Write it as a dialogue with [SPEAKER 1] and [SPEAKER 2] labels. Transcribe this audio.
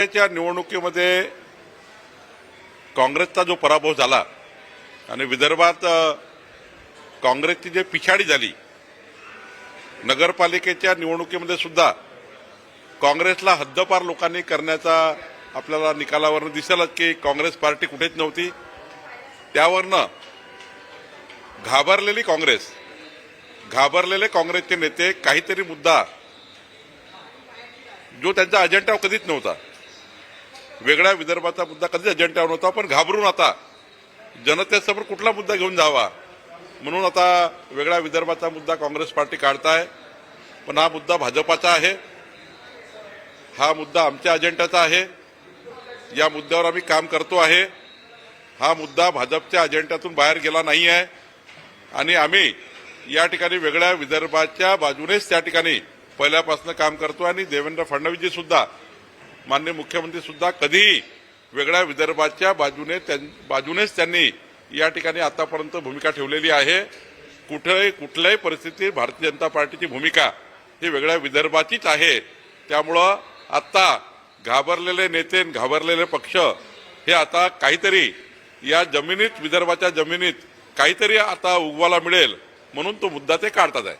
[SPEAKER 1] विधानसभेच्या निवडणुकीमध्ये काँग्रेसचा जो पराभव झाला आणि विदर्भात काँग्रेसची जी पिछाडी झाली नगरपालिकेच्या निवडणुकीमध्ये सुद्धा काँग्रेसला हद्दपार लोकांनी करण्याचा आपल्याला निकालावरनं दिसेलच की काँग्रेस पार्टी कुठेच नव्हती. त्यावरनं घाबरलेली काँग्रेस घाबरलेले काँग्रेसचे नेते काहीतरी मुद्दा जो त्यांचा अजेंडा कधीच नव्हता. वेगळ्या विदर्भाचा मुद्दा कधीच अजेंड्यावर नव्हता पण घाबरून आता जनतेसमोर कुठला मुद्दा घेऊन जावा? म्हणून आता वेगळ्या विदर्भाचा मुद्दा काँग्रेस पार्टी काढताय पण हा मुद्दा भाजपाचा आहे. हा मुद्दा आमच्या अजेंड्याचा आहे. या मुद्द्यावर आम्ही काम करतो आहे. हा मुद्दा भाजपच्या अजेंड्यातून बाहेर गेला नाही आहे. आणि आम्ही या ठिकाणी वेगळ्या विदर्भाच्या बाजूनेच त्या ठिकाणी पहिल्यापासून काम करतो आणि देवेंद्र फडणवीसजी सुद्धा माननीय मुख्यमंत्री सुद्धा कधी वेगळ्या विदर्भाच्या बाजूने त्यां- बाजूनेच त्यांनी या ठिकाणी आतापर्यंत भूमिका ठेवलेली आहे. कुठेही कुठल्याही परिस्थितीत भारतीय जनता पार्टीची भूमिका ही वेगळ्या विदर्भाचीच आहे. त्यामुळं आता घाबरलेले नेते घाबरलेले पक्ष हे आता काहीतरी या जमिनीत विदर्भाच्या जमिनीत काहीतरी आता उगवायला मिळेल म्हणून तो मुद्दा ते काढतात आहे